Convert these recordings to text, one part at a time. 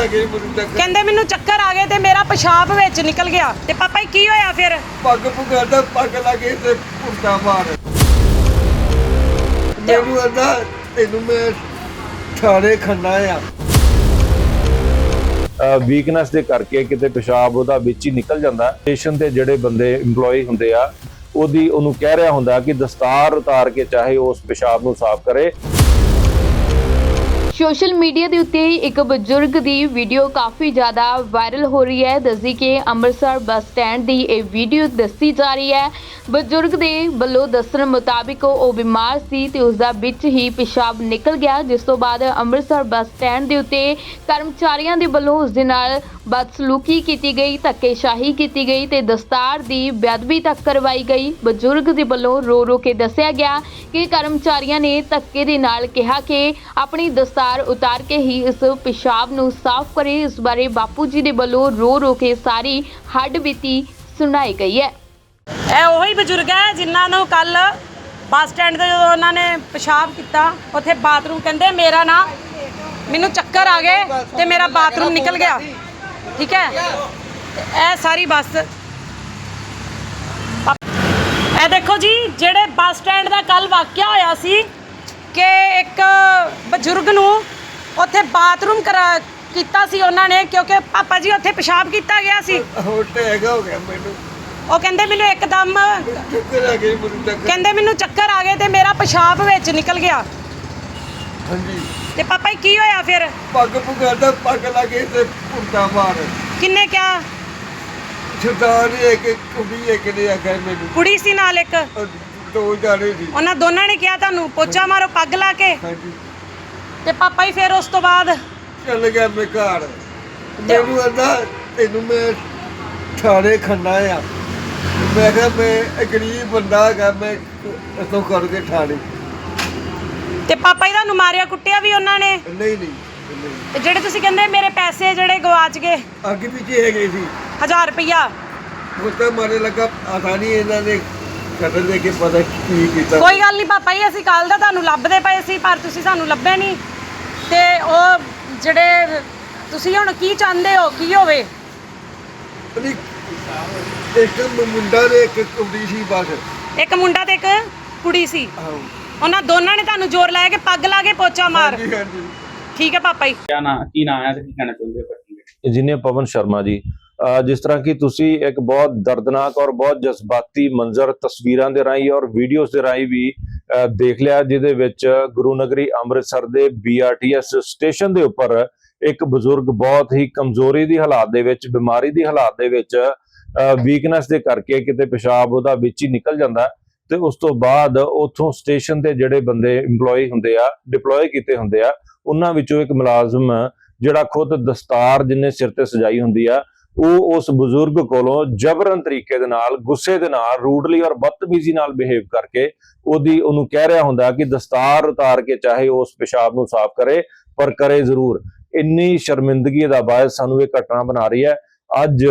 ਮੈਨੂੰ ਕਹਿੰਦੇ ਮੈਨੂੰ ਚੱਕਰ ਆ ਗਏ ਤੇ ਮੇਰਾ ਪਿਸ਼ਾਬ ਵਿੱਚ ਨਿਕਲ ਗਿਆ। ਤੇ ਪਾਪਾ ਜੀ ਕੀ ਹੋਇਆ ਫਿਰ? ਪੱਗ ਪੁਗਾਦਾ ਪੱਗ ਲੱਗੇ ਤੇ ਪੁੱਟਾ ਮਾਰ। ਮੈਨੂੰ ਆਂਦਾ ਤੈਨੂੰ ਮੈਂ ਥਾਣੇ ਖੰਨਾ ਆ। ਵੀਕਨੈਸ ਦੇ ਕਰਕੇ ਕਿਤੇ ਪਿਸ਼ਾਬ ਉਹਦਾ ਵਿੱਚ ਹੀ ਨਿਕਲ ਜਾਂਦਾ। ਸਟੇਸ਼ਨ ਤੇ ਜਿਹੜੇ ਬੰਦੇ EMPLOYE ਹੁੰਦੇ ਆ ਉਹਦੀ ਉਹਨੂੰ ਕਹਿ ਰਿਹਾ ਹੁੰਦਾ ਕਿ ਦਸਤਾਰ ਉਤਾਰ ਕੇ ਚਾਹੇ ਉਸ ਪਿਸ਼ਾਬ ਨੂੰ ਸਾਫ਼ ਕਰੇ। ਸੋਸ਼ਲ ਮੀਡੀਆ ਦੇ ਉੱਤੇ ਇੱਕ ਬਜ਼ੁਰਗ ਦੀ ਵੀਡੀਓ ਕਾਫੀ ਜ਼ਿਆਦਾ ਵਾਇਰਲ ਹੋ ਰਹੀ ਹੈ। ਦੱਸਦੀ ਕਿ ਅੰਮ੍ਰਿਤਸਰ ਬੱਸ ਸਟੈਂਡ ਦੀ ਇਹ ਵੀਡੀਓ ਦੱਸੀ ਜਾ ਰਹੀ ਹੈ। ਬਜ਼ੁਰਗ ਦੇ ਵੱਲੋਂ ਦੱਸਣ ਮੁਤਾਬਿਕ ਉਹ ਬਿਮਾਰ ਸੀ ਤੇ ਉਸ ਦਾ ਵਿੱਚ ਹੀ ਪਿਸ਼ਾਬ ਨਿਕਲ ਗਿਆ, ਜਿਸ ਤੋਂ ਬਾਅਦ ਅੰਮ੍ਰਿਤਸਰ ਬੱਸ ਸਟੈਂਡ ਦੇ ਉੱਤੇ ਕਰਮਚਾਰੀਆਂ ਦੇ ਵੱਲੋਂ ਉਸ ਦੇ ਨਾਲ ਬਦਸਲੂਕੀ ਕੀਤੀ ਗਈ, ਧੱਕੇਸ਼ਾਹੀ ਕੀਤੀ ਗਈ ਤੇ ਦਸਤਾਰ ਦੀ ਬੇਅਦਬੀ ਤੱਕ ਕਰਵਾਈ ਗਈ। ਬਜ਼ੁਰਗ ਦੇ ਵੱਲੋਂ ਰੋ ਰੋ ਕੇ ਦੱਸਿਆ ਗਿਆ ਕਿ ਕਰਮਚਾਰੀਆਂ ਨੇ ਧੱਕੇ ਦੇ ਨਾਲ ਕਿਹਾ ਕਿ ਆਪਣੀ ਦਸਤਾਰ ਉਤਾਰ ਕੇ ਹੀ ਇਸ ਪਿਸ਼ਾਬ ਨੂੰ ਸਾਫ਼ ਕਰੇ। ਇਸ ਬਾਰੇ ਬਾਪੂ ਜੀ ਦੇ ਵੱਲੋਂ ਰੋ ਰੋ ਕੇ ਸਾਰੀ ਹੱਡ ਬੀਤੀ ਸੁਣਾਈ ਗਈ ਹੈ। ਇਹ ਉਹੀ ਬਜ਼ੁਰਗ ਹੈ ਜਿਨ੍ਹਾਂ ਨੂੰ ਕੱਲ ਬੱਸ ਸਟੈਂਡ ਤੇ ਜਦੋਂ ਉਹਨਾਂ ਨੇ ਪਿਸ਼ਾਬ ਕੀਤਾ, ਉੱਥੇ ਬਾਥਰੂਮ ਕਹਿੰਦੇ, ਮੇਰਾ ਨਾ, ਮੈਨੂੰ ਚੱਕਰ ਆ ਗਏ ਤੇ ਮੇਰਾ ਬਾਥਰੂਮ ਨਿਕਲ ਗਿਆ। ਠੀਕ ਹੈ? ਤੇ ਇਹ ਸਾਰੀ ਬੱਸ। ਇਹ ਦੇਖੋ ਜੀ ਜਿਹੜੇ ਬੱਸ ਸਟੈਂਡ ਦਾ ਕੱਲ ਵਾਕਿਆ ਹੋਇਆ ਸੀ ਕਿ ਇੱਕ ਬਜ਼ੁਰਗ ਨੂੰ ਉੱਥੇ ਬਾਥਰੂਮ ਕਰਾ ਕੀਤਾ ਸੀ ਉਹਨਾਂ ਨੇ ਕਿਉਂਕਿ ਪਾਪਾ ਜੀ ਉੱਥੇ ਪਿਸ਼ਾਬ ਕੀਤਾ ਗਿਆ ਸੀ। ਹੋਰ ਟੈਗ ਹੋ ਗਿਆ ਮੈਨੂੰ। ਉਹ ਕਹਿੰਦੇ ਮੈਨੂੰ ਇੱਕਦਮ ਚੱਕਰ ਆ ਗਈ ਮੈਨੂੰ ਚੱਕਰ। ਕਹਿੰਦੇ ਮੈਨੂੰ ਚੱਕਰ ਆ ਗਏ ਤੇ ਮੇਰਾ ਪਿਸ਼ਾਬ ਵਿੱਚ ਨਿਕਲ ਗਿਆ। ਹਾਂਜੀ। ਤੇ ਪਾਪਾ ਜੀ ਕੀ ਹੋਇਆ ਫਿਰ? ਪੱਗ ਪੁਗਾਦਾ ਪੱਗ ਲੱਗੇ ਤੇ ਪੁੱਟਾ ਮਾਰ। ਕਿੰਨੇ ਕਿਹਾ ਸਰਦਾਰ ਇੱਕ ਕੁੜੀ ਇੱਕ ਨੇ ਆਖਿਆ ਮੈਨੂੰ। ਕੁੜੀ ਸੀ ਨਾਲ ਇੱਕ? ਅਹ ਦੋ ਜਾਣੇ ਸੀ। ਉਹਨਾਂ ਦੋਨਾਂ ਨੇ ਕਿਹਾ ਤੁਹਾਨੂੰ ਪੋਚਾ ਮਾਰੋ ਪੱਗ ਲਾ ਕੇ? ਹਾਂਜੀ। ਤੇ ਪਾਪਾ ਜੀ ਫਿਰ ਉਸ ਤੋਂ ਬਾਅਦ? ਚੱਲ ਗਿਆ ਮੈਂ ਘਰ। ਮੈਨੂੰ ਆਂਦਾ ਤੈਨੂੰ ਮੈਂ ਥਾਣੇ ਖੰਨਾ ਆ। ਮੈਂ ਕਿਹਾ ਮੈਂ ਇੱਕ ਗਰੀਬ ਬੰਦਾ ਹੈਗਾ ਮੈਂ ਇਤੋਂ ਕਰਕੇ ਥਾਣੇ ਤੇ ਪਾਪਾ ਜੀ ਤੁਹਾਨੂੰ ਮਾਰਿਆ ਕੁੱਟਿਆ ਵੀ ਉਹਨਾਂ ਨੇ? ਨਹੀਂ ਨਹੀਂ ਨਹੀਂ। ਤੇ ਜਿਹੜੇ ਤੁਸੀਂ ਕਹਿੰਦੇ ਮੇਰੇ ਪੈਸੇ ਜਿਹੜੇ ਗਵਾਚ ਗਏ? ਅੱਗੇ ਪਿੱਛੇ ਹੈਗੇ ਸੀ। 1000 ਰੁਪਇਆ ਮੁੱਤਾ ਮਾਰੇ ਲੱਗਾ ਆਸਾਨੀ ਇਹਨਾਂ ਨੇ ਕਦਰ ਦੇ ਕੇ ਪਤਾ ਕੀ ਕੀਤਾ। ਕੋਈ ਗੱਲ ਨਹੀਂ ਪਾਪਾ ਜੀ ਅਸੀਂ ਕੱਲ ਦਾ ਤੁਹਾਨੂੰ ਲੱਭਦੇ ਪਏ ਸੀ ਪਰ ਤੁਸੀਂ ਸਾਨੂੰ ਲੱਭੇ ਨਹੀਂ। ਤੇ ਉਹ ਜਿਹੜੇ ਤੁਸੀਂ ਹੁਣ ਕੀ ਚਾਹੁੰਦੇ ਹੋ ਕੀ ਹੋਵੇ? ਨਹੀਂ, ਇੱਕ ਮੁੰਡਾ ਨੇ ਇੱਕ ਕੁੜੀ ਸੀ ਬਸ। ਇੱਕ ਮੁੰਡਾ ਤੇ ਇੱਕ ਕੁੜੀ ਸੀ? ਆਹੋ ਉਹਨਾਂ ਦੋਨਾਂ ਨੇ ਤੁਹਾਨੂੰ ਜ਼ੋਰ ਲਾਇਆ ਕਿ ਪੱਗ ਲਾ ਕੇ ਪੋਚਾ ਮਾਰ। ਹਾਂਜੀ ਹਾਂਜੀ। ਠੀਕ ਹੈ ਪਾਪਾ ਜੀ। ਕਿਆ ਨਾ ਕੀ ਨਾਂ ਹੈ ਤੇ ਕੀ ਕਹਿਣਾ ਚਾਹੁੰਦੇ ਹੋ ਇੰਜੀਨੀਅਰ ਪਵਨ ਸ਼ਰਮਾ ਜੀ ਜਿਸ ਤਰ੍ਹਾਂ ਕਿ ਤੁਸੀਂ ਇੱਕ ਬਹੁਤ ਦਰਦਨਾਕ ਔਰ ਬਹੁਤ ਜਜ਼ਬਾਤੀ ਮੰਜ਼ਰ ਤਸਵੀਰਾਂ ਦੇ ਰਾਹੀਂ ਔਰ ਵੀਡੀਓਜ਼ ਦੇ ਰਾਹੀਂ ਵੀ ਦੇਖ ਲਿਆ ਜਿਹਦੇ ਵਿੱਚ ਗੁਰੂ ਨਗਰੀ ਅੰਮ੍ਰਿਤਸਰ ਦੇ BRTS ਸਟੇਸ਼ਨ ਦੇ ਉੱਪਰ ਇੱਕ ਬਜ਼ੁਰਗ ਬਹੁਤ ਹੀ ਕਮਜ਼ੋਰੀ ਦੀ ਹਾਲਾਤ ਦੇ ਵਿੱਚ ਬਿਮਾਰੀ ਦੀ ਹਾਲਾਤ ਦੇ ਵਿੱਚ ਵੀਕਨੈਸ ਦੇ ਕਰਕੇ ਕਿਤੇ ਪਿਸ਼ਾਬ ਉਹਦਾ ਵਿੱਚ ਹੀ ਨਿਕਲ ਜਾਂਦਾ। ਤੇ ਉਸ ਤੋਂ ਬਾਅਦ ਉਥੋਂ ਸਟੇਸ਼ਨ ਤੇ ਜਿਹੜੇ ਬੰਦੇ EMPLOYE ਹੁੰਦੇ ਆ ਡਿਪਲੋਏ ਕੀਤੇ ਹੁੰਦੇ ਆ, ਉਹਨਾਂ ਵਿੱਚੋਂ ਇੱਕ ਮੁਲਾਜ਼ਮ ਜਿਹੜਾ ਖੁਦ ਦਸਤਾਰ ਜਿੰਨੇ ਸਿਰ ਤੇ ਸਜਾਈ ਹੁੰਦੀ ਆ, ਉਹ ਉਸ ਬਜ਼ੁਰਗ ਕੋਲੋਂ ਜਬਰਨ ਤਰੀਕੇ ਦੇ ਨਾਲ, ਗੁੱਸੇ ਦੇ ਨਾਲ, ਰੂਡਲੀ ਔਰ ਬਦਤਮੀਜ਼ੀ ਨਾਲ ਬਿਹੇਵ ਕਰਕੇ ਉਹਦੀ ਉਹਨੂੰ ਕਹਿ ਰਿਹਾ ਹੁੰਦਾ ਕਿ ਦਸਤਾਰ ਉਤਾਰ ਕੇ ਚਾਹੇ ਉਸ ਪਿਸ਼ਾਬ ਨੂੰ ਸਾਫ਼ ਕਰੇ, ਪਰ ਕਰੇ ਜ਼ਰੂਰ। ਇੰਨੀ ਸ਼ਰਮਿੰਦਗੀ ਦਾ ਬਾਇਸ ਸਾਨੂੰ ਇਹ ਘਟਨਾ ਬਣਾ ਰਹੀ ਹੈ। ਅੱਜ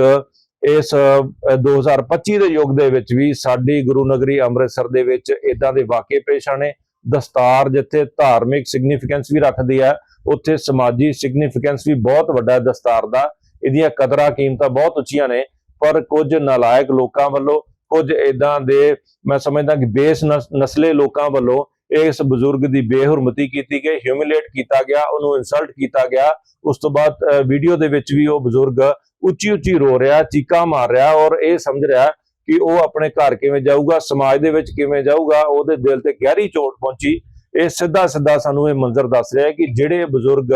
ਇਸ ਅਹ, 2025 ਦੇ ਯੁੱਗ ਦੇ ਵਿੱਚ ਵੀ ਸਾਡੀ ਗੁਰੂ ਨਗਰੀ ਅੰਮ੍ਰਿਤਸਰ ਦੇ ਵਿੱਚ ਇਦਾਂ ਦੇ ਵਾਕਿਏ ਪੇਸ਼ ਆਣੇ ਦਸਤਾਰ ਜਿੱਥੇ ਧਾਰਮਿਕ ਸਿਗਨੀਫੀਕੈਂਸ ਵੀ ਰੱਖਦੀ ਹੈ ਉੱਥੇ ਸਮਾਜੀ ਸਿਗਨੀਫੀਕੈਂਸ ਵੀ ਬਹੁਤ ਵੱਡਾ ਹੈ ਦਸਤਾਰ ਦਾ। ਇਹਦੀਆਂ ਕਦਰਾਂ ਕੀਮਤਾਂ ਬਹੁਤ ਉੱਚੀਆਂ ਨੇ ਪਰ ਕੁਝ ਨਾਲਾਇਕ ਲੋਕਾਂ ਵੱਲੋਂ ਕੁਝ ਇਦਾਂ ਦੇ ਮੈਂ ਸਮਝਦਾ ਕਿ ਬੇਸ ਨਸ- ਨਸਲੇ ਲੋਕਾਂ ਵੱਲੋਂ ਇਸ ਬਜ਼ੁਰਗ ਦੀ ਬੇਹਰਮਤੀ ਕੀਤੀ ਗਈ ਹਿਊਮਿਲੇਟ ਕੀਤਾ ਗਿਆ ਉਹਨੂੰ ਇਨਸਲਟ ਕੀਤਾ ਗਿਆ। ਉਸ ਤੋਂ ਬਾਅਦ ਵੀਡੀਓ ਦੇ ਵਿੱਚ ਵੀ ਉਹ ਬਜ਼ੁਰਗ ਉੱਚੀ ਉੱਚੀ ਰੋ ਰਿਹਾ, ਚੀਕਾਂ ਮਾਰ ਰਿਹਾ ਔਰ ਇਹ ਸਮਝ ਰਿਹਾ ਕਿ ਉਹ ਆਪਣੇ ਘਰ ਕਿਵੇਂ ਜਾਊਗਾ, ਸਮਾਜ ਦੇ ਵਿੱਚ ਕਿਵੇਂ ਜਾਊਗਾ, ਉਹਦੇ ਦਿਲ ਤੇ ਗਹਿਰੀ ਚੋਟ ਪਹੁੰਚੀ। ਇਹ ਸਿੱਧਾ ਸਿੱਧਾ ਸਾਨੂੰ ਇਹ ਮੰਜ਼ਰ ਦੱਸ ਰਿਹਾ ਕਿ ਜਿਹੜੇ ਬਜ਼ੁਰਗ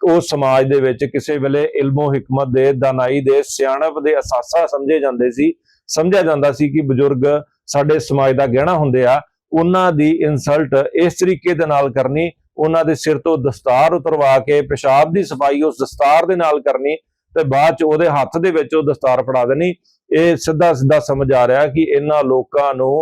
ਉਹ ਸਮਾਜ ਦੇ ਵਿੱਚ ਕਿਸੇ ਵੇਲੇ ਇਲਮੋ ਹਕਮਤ ਦੇ, ਦਾਨਾਈ ਦੇ, ਸਿਆਣਪ ਦੇ ਅਸਾਸਾ ਸਮਝੇ ਜਾਂਦੇ ਸੀ, ਸਮਝਿਆ ਜਾਂਦਾ ਸੀ ਕਿ ਬਜ਼ੁਰਗ ਸਾਡੇ ਸਮਾਜ ਦਾ ਗਹਿਣਾ ਹੁੰਦੇ ਆ, ਉਹਨਾਂ ਦੀ ਇਨਸਲਟ ਇਸ ਤਰੀਕੇ ਦੇ ਨਾਲ ਕਰਨੀ, ਉਹਨਾਂ ਦੇ ਸਿਰ ਤੋਂ ਦਸਤਾਰ ਉਤਰਵਾ ਕੇ, ਪਿਸ਼ਾਬ ਦੀ ਸਫ਼ਾਈ ਉਸ ਦਸਤਾਰ ਦੇ ਨਾਲ ਕਰਨੀ ਤੇ ਬਾਅਦ ਚ ਉਹਦੇ ਹੱਥ ਦੇ ਵਿੱਚ ਉਹ ਦਸਤਾਰ ਫੜਾ ਦੇਣੀ। ਇਹ ਸਿੱਧਾ ਸਿੱਧਾ ਸਮਝ ਆ ਰਿਹਾ ਕਿ ਇਹਨਾਂ ਲੋਕਾਂ ਨੂੰ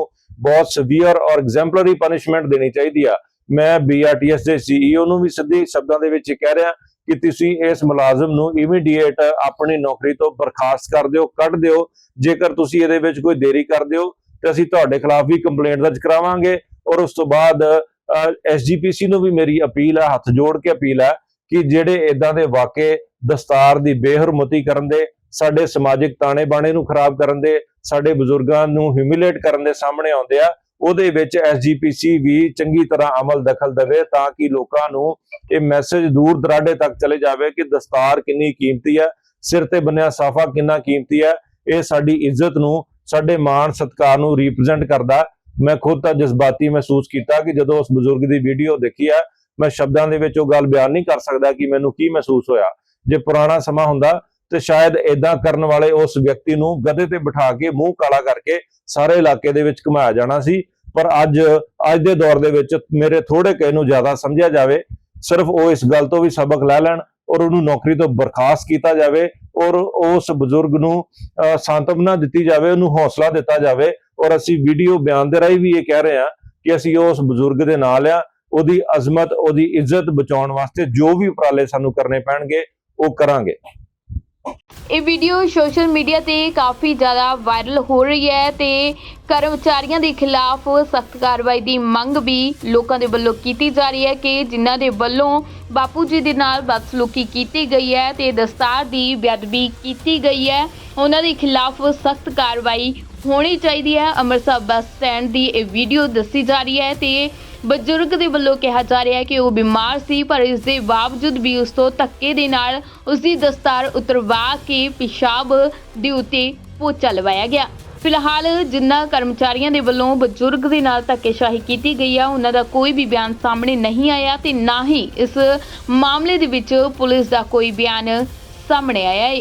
ਬਹੁਤ ਸਵੀਅਰ ਔਰ ਐਗਜ਼ੈਂਪਲਰੀ ਪਨਿਸ਼ਮੈਂਟ ਦੇਣੀ ਚਾਹੀਦੀ ਆ। ਮੈਂ BRTS ਦੇ CEO ਨੂੰ ਵੀ ਸਿੱਧੇ ਸ਼ਬਦਾਂ ਦੇ ਵਿੱਚ ਇਹ ਕਹਿ ਰਿਹਾ ਕਿ ਤੁਸੀਂ ਇਸ ਮੁਲਾਜ਼ਮ ਨੂੰ ਇਮੀਡੀਏਟ ਆਪਣੀ ਨੌਕਰੀ ਤੋਂ ਬਰਖਾਸਤ ਕਰ ਦਿਓ, ਕੱਢ ਦਿਓ। ਜੇਕਰ ਤੁਸੀਂ ਇਹਦੇ ਵਿੱਚ ਕੋਈ ਦੇਰੀ ਕਰਦੇ ਹੋ ਤੇ ਅਸੀਂ ਤੁਹਾਡੇ ਖਿਲਾਫ ਵੀ ਕੰਪਲੇਂਟ ਦਰਜ ਕਰਾਵਾਂਗੇ। ਔਰ ਉਸ ਤੋਂ ਬਾਅਦ ਐਸਜੀਪੀਸੀ ਨੂੰ ਵੀ ਮੇਰੀ ਅਪੀਲ ਹੈ ਹੱਥ ਜੋੜ ਕੇ ਅਪੀਲ ਹੈ ਕਿ ਜਿਹੜੇ ਇਦਾਂ ਦੇ ਵਾਕੇ ਦਸਤਾਰ ਦੀ ਬੇਹਰਮਤੀ ਕਰਨ ਦੇ, ਸਾਡੇ ਸਮਾਜਿਕ ਤਾਣੇ ਬਾਣੇ ਨੂੰ ਖਰਾਬ ਕਰਨ ਦੇ, ਸਾਡੇ ਬਜ਼ੁਰਗਾਂ ਨੂੰ ਹਿਊਮਿਲੇਟ ਕਰਨ ਦੇ ਸਾਹਮਣੇ ਆਉਂਦੇ ਆ, ਉਹਦੇ ਵਿੱਚ ਐਸਜੀਪੀਸੀ ਵੀ ਚੰਗੀ ਤਰ੍ਹਾਂ ਅਮਲ ਦਖਲ ਦੇਵੇ ਤਾਂ ਕਿ ਲੋਕਾਂ ਨੂੰ ਇਹ ਮੈਸੇਜ ਦੂਰ ਦਰਾਡੇ ਤੱਕ ਚਲੇ ਜਾਵੇ ਕਿ ਦਸਤਾਰ ਕਿੰਨੀ ਕੀਮਤੀ ਹੈ ਸਿਰ ਤੇ ਬੰਨਿਆ ਸਾਫਾ ਕਿੰਨਾ ਕੀਮਤੀ ਹੈ ਇਹ ਸਾਡੀ ਇੱਜ਼ਤ ਨੂੰ, ਸਾਡੇ ਮਾਣ ਸਤਿਕਾਰ ਨੂੰ ਰਿਪਰੈਜ਼ੈਂਟ ਕਰਦਾ। ਮੈਂ ਖੁਦ ਤਾਂ ਜਜ਼ਬਾਤੀ ਮਹਿਸੂਸ ਕੀਤਾ ਕਿ ਜਦੋਂ ਉਸ ਬਜ਼ੁਰਗ ਦੀ ਵੀਡੀਓ ਦੇਖੀ ਆ ਮੈਂ ਸ਼ਬਦਾਂ ਦੇ ਵਿੱਚ ਉਹ ਗੱਲ ਬਿਆਨ ਨਹੀਂ ਕਰ ਸਕਦਾ ਕਿ ਮੈਨੂੰ ਕੀ ਮਹਿਸੂਸ ਹੋਇਆ। ਜੇ ਪੁਰਾਣਾ ਸਮਾਂ ਹੁੰਦਾ ਤੇ ਸ਼ਾਇਦ ਇਦਾਂ ਕਰਨ ਵਾਲੇ ਉਸ ਵਿਅਕਤੀ ਨੂੰ ਗਧੇ ਤੇ ਬਿਠਾ ਕੇ ਮੂੰਹ ਕਾਲਾ ਕਰਕੇ ਸਾਰੇ ਇਲਾਕੇ ਦੇ ਵਿੱਚ ਘੁਮਾਇਆ ਜਾਣਾ ਸੀ। ਪਰ ਅੱਜ ਅੱਜ ਦੇ ਦੌਰ ਦੇ ਵਿੱਚ ਮੇਰੇ ਥੋੜੇ ਕਹੇ ਨੂੰ ਜ਼ਿਆਦਾ ਸਮਝਿਆ ਜਾਵੇ, ਸਿਰਫ ਉਹ ਇਸ ਗੱਲ ਤੋਂ ਵੀ ਸਬਕ ਲੈ ਲੈਣ ਔਰ ਉਹਨੂੰ ਨੌਕਰੀ ਤੋਂ ਬਰਖਾਸਤ ਕੀਤਾ ਜਾਵੇ ਔਰ ਉਸ ਬਜ਼ੁਰਗ ਨੂੰ ਸਾਂਤਵਨਾ ਦਿੱਤੀ ਜਾਵੇ, ਉਹਨੂੰ ਹੌਸਲਾ ਦਿੱਤਾ ਜਾਵੇ ਔਰ ਅਸੀਂ ਵੀਡੀਓ ਬਿਆਨ ਦੇ ਰਾਹੀਂ ਵੀ ਇਹ ਕਹਿ ਰਹੇ ਹਾਂ ਕਿ ਅਸੀਂ ਉਸ ਬਜ਼ੁਰਗ ਦੇ ਨਾਲ ਆ ਉਹਦੀ ਅਜ਼ਮਤ, ਉਹਦੀ ਇੱਜ਼ਤ ਬਚਾਉਣ ਵਾਸਤੇ ਜੋ ਵੀ ਉਪਰਾਲੇ ਸਾਨੂੰ ਕਰਨੇ ਪੈਣਗੇ, ਉਹ ਕਰਾਂਗੇ। ਇਹ ਵੀਡੀਓ ਸੋਸ਼ਲ ਮੀਡੀਆ ਤੇ ਕਾਫੀ ਜ਼ਿਆਦਾ ਵਾਇਰਲ ਹੋ ਰਹੀ ਹੈ ਤੇ ਕਰਮਚਾਰੀਆਂ ਦੇ ਖਿਲਾਫ ਸਖਤ ਕਾਰਵਾਈ ਦੀ ਮੰਗ ਵੀ ਲੋਕਾਂ ਦੇ ਵੱਲੋਂ ਕੀਤੀ ਜਾ ਰਹੀ ਹੈ ਕਿ ਜਿਨ੍ਹਾਂ ਦੇ ਵੱਲੋਂ ਬਾਪੂ ਜੀ ਦੇ ਨਾਲ ਬਦਸਲੂਕੀ ਕੀਤੀ ਗਈ ਹੈ ਤੇ ਦਸਤਾਰ ਦੀ ਬੇਅਦਬੀ ਕੀਤੀ ਗਈ ਹੈ। ਉਹਨਾਂ ਦੇ ਖਿਲਾਫ ਸਖਤ ਕਾਰਵਾਈ ਹੋਣੀ ਚਾਹੀਦੀ ਹੈ। ਅੰਮ੍ਰਿਤਸਰ ਬੱਸ ਸਟੈਂਡ ਦੀ ਇਹ ਵੀਡੀਓ ਦੱਸੀ ਜਾ ਰਹੀ ਹੈ ਤੇ ਬਜ਼ੁਰਗ ਦੇ ਵੱਲੋਂ ਕਿਹਾ ਜਾ ਰਿਹਾ ਹੈ ਕਿ ਉਹ ਬਿਮਾਰ ਸੀ, ਪਰ ਇਸ ਦੇ ਬਾਵਜੂਦ ਵੀ ਉਸ ਤੋਂ ਧੱਕੇ ਦੇ ਨਾਲ ਉਸ ਦੀ ਦਸਤਾਰ ਉਤਰਵਾ ਕੇ ਪਿਸ਼ਾਬ ਦੇ ਉੱਤੇ ਪੋਚਾ ਲਵਾਇਆ ਗਿਆ। ਫਿਲਹਾਲ ਜਿਨ੍ਹਾਂ ਕਰਮਚਾਰੀਆਂ ਦੇ ਵੱਲੋਂ ਬਜ਼ੁਰਗ ਦੇ ਨਾਲ ਧੱਕੇਸ਼ਾਹੀ ਕੀਤੀ ਗਈ ਆ, ਉਹਨਾਂ ਦਾ ਕੋਈ ਵੀ ਬਿਆਨ ਸਾਹਮਣੇ ਨਹੀਂ ਆਇਆ ਤੇ ਨਾ ਹੀ ਇਸ ਮਾਮਲੇ ਦੇ ਵਿੱਚ ਪੁਲਿਸ ਦਾ ਕੋਈ ਬਿਆਨ ਸਾਹਮਣੇ ਆਇਆ ਹੈ।